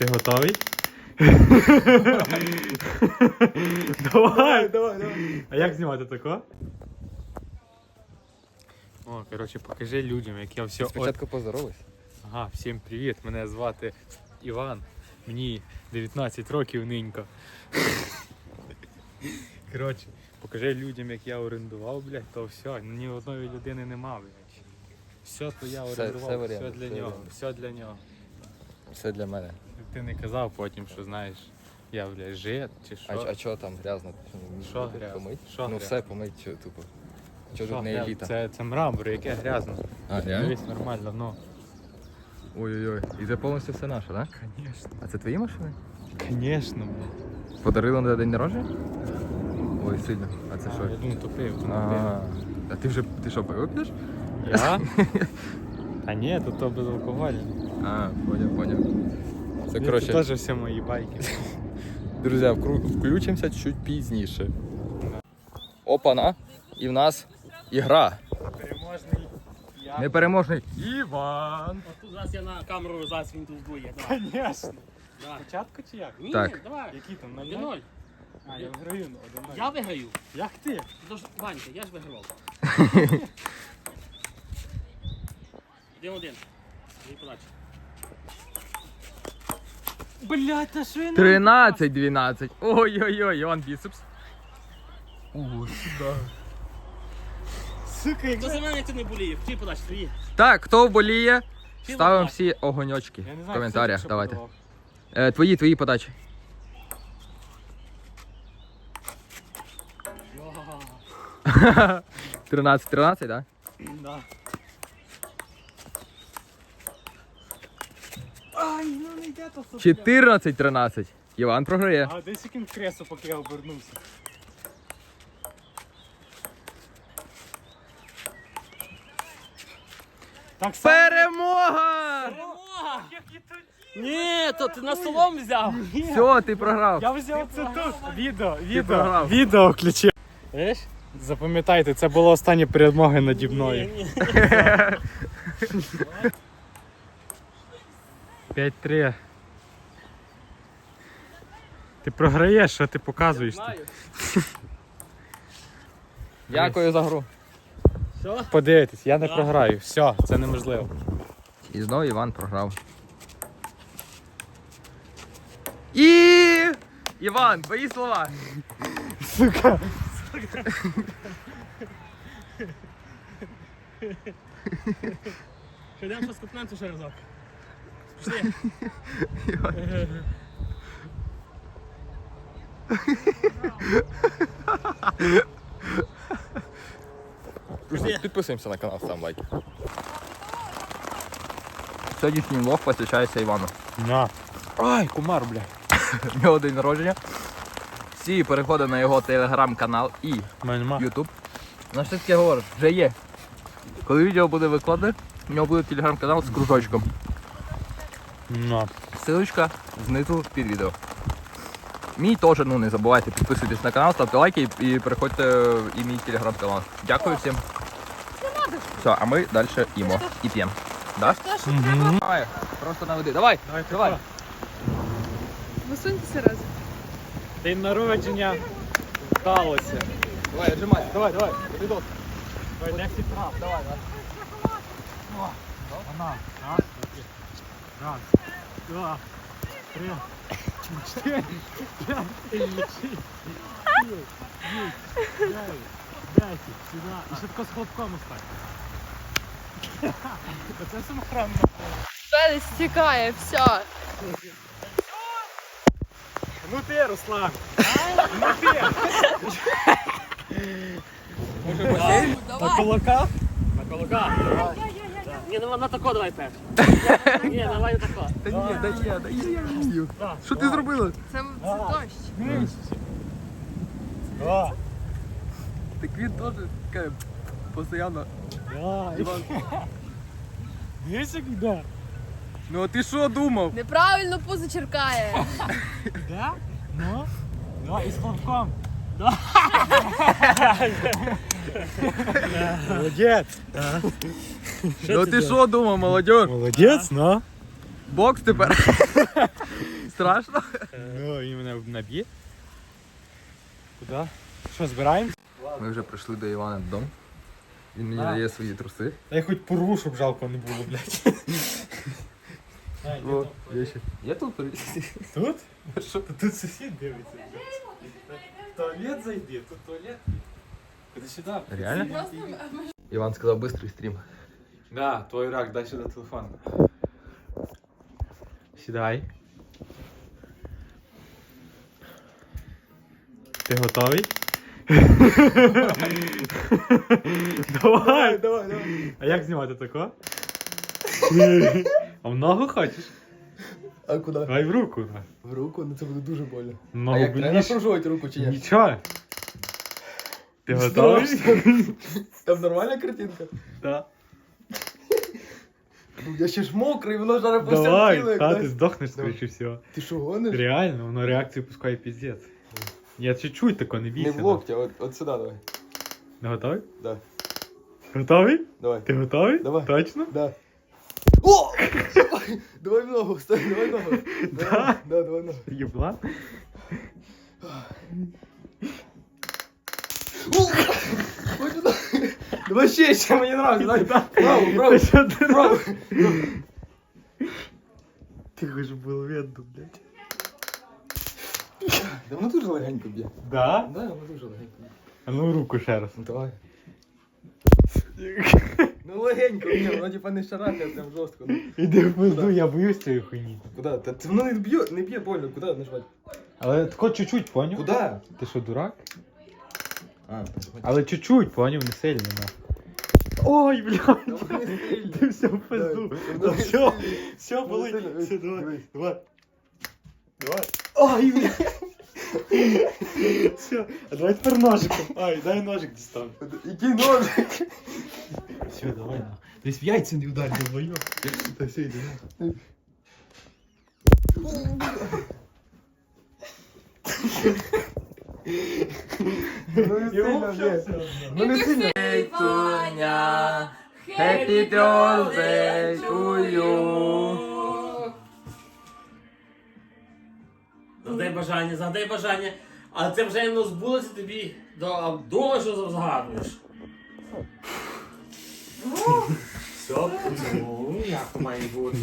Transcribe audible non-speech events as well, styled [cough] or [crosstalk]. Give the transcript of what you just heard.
Ти готовий? Давай, давай, давай. А як знімати тако? О, коротше, покажи людям, як я все. Спочатку поздоровайся. Ага, всім привіт. Мене звати Іван. Мені 19 років нинька. Коротше, покажи людям, як я орендував, блядь, то все, ні одної людини нема, блядь. Все то я Все- орендував, все все, варіант, для все нього, варіант. все для нього. Все для мене. Ти не казав потім, що знаєш, я, блядь, жит чи що. А, а чого там грязно? Що грязно? Помить? Що ну грязно? все помить, тупо. Чого тут не еліта? Це, це мрамор, яке грязно. А, реально? Дивись нормально, ну. Ой-ой-ой. І це повністю все наше, так? Конечно. А це твої машини? Конечно, блядь. Подарили на день народження? Ой, сильно. А це Я що? думаю, то пив, то не А, а ти вже ти що, пиво п'єш? Я? [laughs] Та ні, тут то без алкоголю. А, поняв, поняв. Це Це коротше, теж всі мої байки. [laughs] друзі, вкру- включимося чуть пізніше. Опана. І в нас ігра. Переможний я. Непереможний Іван. От тут зараз я на камеру зараз він тут здує. Да. Спочатку чи як? Ні, Так. давай. Які там 1-0. 0 А, я виграю ну, 1 Я виграю. Як ти? Тож, Ванька, я ж вигравав. [laughs] Один-один. Дві подачі. Блять, та що я 13-12. Ой-ой-ой, Іван біцепс. Ого, сюди. Сука, як Хто за мене ти не боліє? Дві подачі, твої. Так, хто вболіє, Ти ставимо всі огоньочки Я не в знаю, коментарях. хто Давайте. подавав. Е, твої, твої подачі. Йо. [laughs] 13-13, да? Да. Ай, ну не йде то сука. 14-13. Іван програє. А десь яким кресо, поки я обернувся. Так само. Перемога! Перемога! Як і тоді. Ні, то ти на столом взяв. Все, ти програв. Я взяв це тут. Відео, відео, програв. відео включив. Видиш? Запам'ятайте, це було останні перемоги наді мною. Ні, ні. [laughs] 5-3. Ти програєш, що ти показуєш? тут? Знаю. [laughs] Дякую за гру. Що? Подивитись, я не Да. програю. Все, це неможливо. І знову Іван програв. І Іван, твої слова. [laughs] Сука. Що йдемо щось купнемо ще разок. Пішли. Друзі, підписуємося на канал, ставимо лайк. Сьогоднішній влог посвячається Івану. На. Ай, кумар, бля. В нього день народження. Всі переходи на його телеграм-канал і Мене нема. Ютуб. На що таке говориш? Вже є. Коли відео буде викладне, у нього буде телеграм-канал з кружочком. На. Ссылочка знизу під відео. Мій теж, ну не забувайте, підписуйтесь на канал, ставте лайки і переходьте в і мій телеграм-канал. Дякую всім. Все, а ми далі їмо і п'ємо. Да? Мгм. Давай, просто наведи. Давай, Давай, давай. Висуньтеся разом. День народження вдалося. Давай, отжимай. Давай, давай, відос. Давай, 10 прав. Давай, давай. Раз, раз, два, три, чотири, п'ять, сім, вісім, дев'ять, десять, сюди. І ще тако з хлопком остань. Оце самохранно. Федес тікає, все. Ну ти, Руслан. Ну ти. На кулака? На кулака. Ні, ну на тако давай перш. [laughs] Ні, давай на тако. Та ні, дай я, дай я, я вмію. Що ти зробила? Це, це дощ. Два. Так він теж таке постійно. Да. Іван. Дивись, як йде. Ну а ти що думав? Неправильно пузо черкає. Да? Ну? Да, і з хлопком. Молодець. Ну ти що думав, молодь? Молодець, ну. Бокс тепер. Страшно? Ну, він мене наб'є. Куди? Що, збираємо? Ми вже прийшли до Івана додому. Він мені дає свої труси. Та я хоч порву, щоб жалко не було, блядь. О, я ще. Я [laughs] тут Тут? Що? Тут сусід дивиться. В туалет зайди, тут туалет. Ходи сюди. Реально? Іван сказав бистрий стрім. Да, твой рак, дай сюди телефон. Сідай. Ти готовий? [laughs] давай, давай, давай. А як знімати тако? [laughs] а много хочеш? А куди? Давай в руку. давай. В руку, ну це буде дуже больно. Много більше. напружувати руку чи Нічого. Ти готовий? [laughs] Там нормальна картинка? Так. Я ще ж мокрий, воно зараз Давай, та ти здохнеш скоріше всього. Ти що гониш? Реально, воно реакцію пускає піздець. Я чуть-чуть тако, не бійся. ну. от, от сюди давай. Не готовий? Да. Готовий? Давай. Ти готовий? Давай. Точно? Да. О! [laughs] давай в ногу, стой, давай в ногу. Да? Да, давай в ногу. Єбла? Ой, туда. Давай ще, ще мені нравится. Давай, право, право, Ти що ти право. Ти хоч було видно, блядь. Да воно дуже легенько б'є. Да? Да, воно дуже легенько б'є. А ну руку ще раз. Ну давай. Ну легенько б'є, воно типа не шарахає прям жорстко. Ну, Іди в пизду, я боюсь цієї хуйні. Куда? Та це воно не б'є, не б'є больно, куди нажимати? Але тако чуть-чуть, поняв? Куда? Ти що, дурак? А, Але чуть-чуть, поняв, не сильно, на. Ой, блядь. Ти все в пизду. Та все, все, болить. Все, давай, давай. Давай. Ой, блядь. Все, а давай тепер ножиком. Ай, дай ножик дістану. Який ножик? Все, давай на. Десь в яйця не ударь, долбойоб. Та все, йди на. Ну не сильно. Ну не сильно. Happy birthday to you. Загадай бажання, загадай бажання. А це бажання воно збулося тобі до довго, що загадуєш. Все, ну, як то має бути.